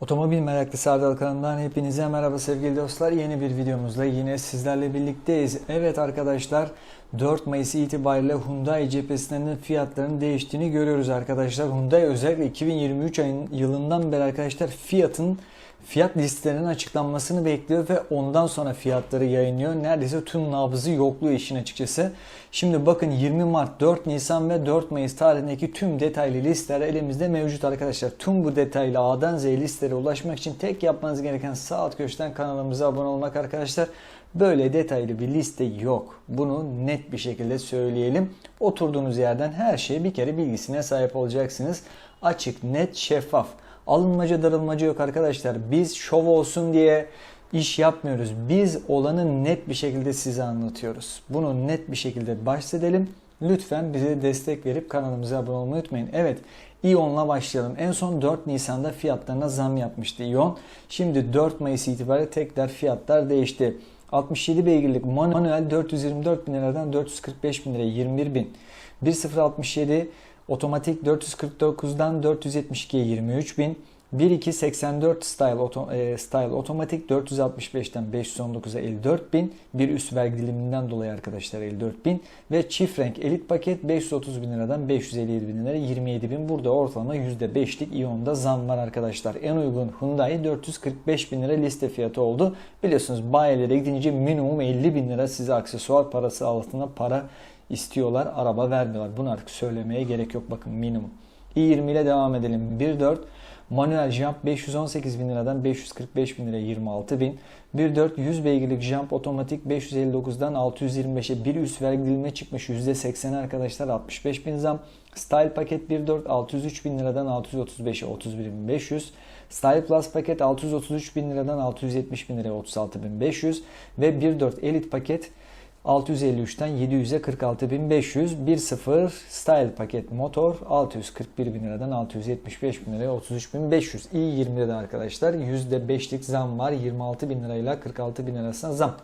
Otomobil meraklısı Ardal kanalından hepinize merhaba sevgili dostlar. Yeni bir videomuzla yine sizlerle birlikteyiz. Evet arkadaşlar 4 Mayıs itibariyle Hyundai cephesinden fiyatlarının değiştiğini görüyoruz arkadaşlar. Hyundai özellikle 2023 ayın yılından beri arkadaşlar fiyatın fiyat listelerinin açıklanmasını bekliyor ve ondan sonra fiyatları yayınlıyor. Neredeyse tüm nabzı yokluyor işin açıkçası. Şimdi bakın 20 Mart, 4 Nisan ve 4 Mayıs tarihindeki tüm detaylı listeler elimizde mevcut arkadaşlar. Tüm bu detaylı A'dan Z listelere ulaşmak için tek yapmanız gereken sağ alt köşeden kanalımıza abone olmak arkadaşlar. Böyle detaylı bir liste yok. Bunu net bir şekilde söyleyelim. Oturduğunuz yerden her şeye bir kere bilgisine sahip olacaksınız. Açık, net, şeffaf. Alınmaca darılmaca yok arkadaşlar. Biz şov olsun diye iş yapmıyoruz. Biz olanı net bir şekilde size anlatıyoruz. Bunu net bir şekilde bahsedelim. Lütfen bize destek verip kanalımıza abone olmayı unutmayın. Evet İON'la başlayalım. En son 4 Nisan'da fiyatlarına zam yapmıştı İON. Şimdi 4 Mayıs itibariyle tekrar fiyatlar değişti. 67 beygirlik manuel 424 bin liradan 445 bin liraya 21 bin. 1067 otomatik 449'dan 472'ye 23 bin. 1284 Style, oto, e, Style otomatik 465'ten 519'a 54 bin. Bir üst vergi diliminden dolayı arkadaşlar 54 bin. Ve çift renk elit paket 530 bin liradan 557 bin liraya 27 bin. Burada ortalama %5'lik İON'da zam var arkadaşlar. En uygun Hyundai 445 bin lira liste fiyatı oldu. Biliyorsunuz bayilere gidince minimum 50 bin lira size aksesuar parası altına para istiyorlar. Araba vermiyorlar. Bunu artık söylemeye gerek yok. Bakın minimum. i20 ile devam edelim. 1.4 Manuel Jump 518 bin liradan 545 bin liraya 26 bin. 1.4 100 beygirlik Jump otomatik 559'dan 625'e bir üst vergi çıkmış %80 arkadaşlar 65 bin zam. Style paket 1.4 603 bin liradan 635'e 31 bin 500. Style Plus paket 633 bin liradan 670 bin liraya 36 bin 500. Ve 1.4 Elite paket 653'ten 700'e 46.500 1.0 Style paket motor 641 bin liradan 675 bin liraya 33.500 i20'de de arkadaşlar %5'lik zam var 26 bin lirayla 46 bin arasında zam.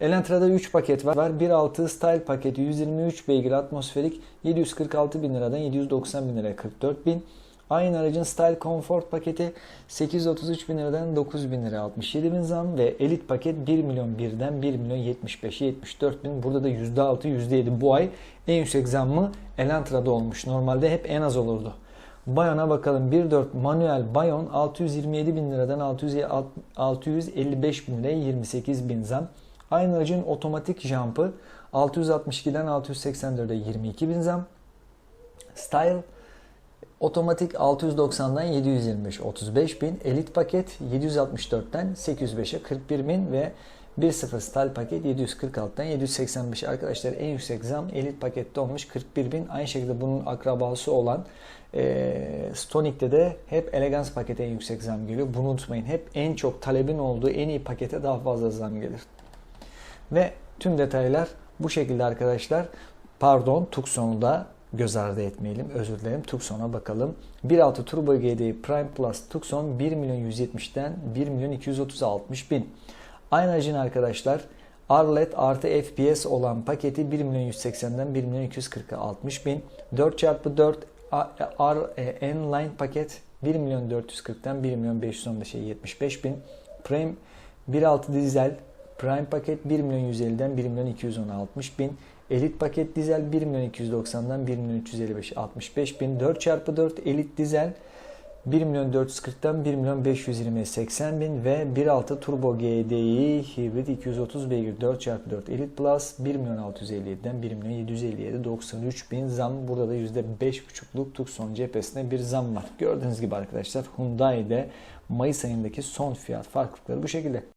Elantra'da 3 paket var. 1.6 Style paketi 123 beygir atmosferik 746 bin liradan 790 bin liraya 44 bin. Aynı aracın Style Comfort paketi 833 bin liradan 9 bin lira 67 bin zam ve Elite paket 1 milyon birden 1 milyon 75 74 bin. Burada da %6 %7 bu ay en yüksek zammı Elantra'da olmuş. Normalde hep en az olurdu. Bayon'a bakalım 1.4 manuel Bayon 627 bin liradan 655 bin liraya 28 bin zam. Aynı aracın otomatik jump'ı 662'den 684'e 22 bin zam. Style Otomatik 690'dan 725 35 bin. Elit paket 764'ten 805'e 41 bin ve 1.0 Style paket 746'dan 785 arkadaşlar en yüksek zam elit pakette olmuş 41 bin. Aynı şekilde bunun akrabası olan e, Stonic'te de hep Elegance pakete en yüksek zam geliyor. Bunu unutmayın. Hep en çok talebin olduğu en iyi pakete daha fazla zam gelir. Ve tüm detaylar bu şekilde arkadaşlar. Pardon Tucson'u da göz ardı etmeyelim. Özür dilerim. Tucson'a bakalım. 1.6 Turbo GDI Prime Plus Tucson 1 milyon 170'ten 1 milyon 230'a 60 bin. Aynı aracın arkadaşlar Arlet artı FPS olan paketi 1 milyon 180'den 1 milyon 240'a 60 bin. 4x4 R N-Line paket 1 milyon 440'tan 1 milyon 515'e 75 bin. Prime 1.6 dizel Prime paket 1 milyon 150'den 1 milyon 210'a 60 bin. Elit paket dizel 1 milyon 290'dan 1 milyon 355 65 bin. 4x4 elit dizel 1 milyon 440'tan 1 milyon 520'ye 80 bin ve 1.6 turbo GDI hibrit 230 beygir 4x4 elit plus 1 milyon 657'den 1 milyon 757 93 bin zam. Burada da %5.5'luk Tucson cephesine bir zam var. Gördüğünüz gibi arkadaşlar Hyundai'de Mayıs ayındaki son fiyat farklılıkları bu şekilde.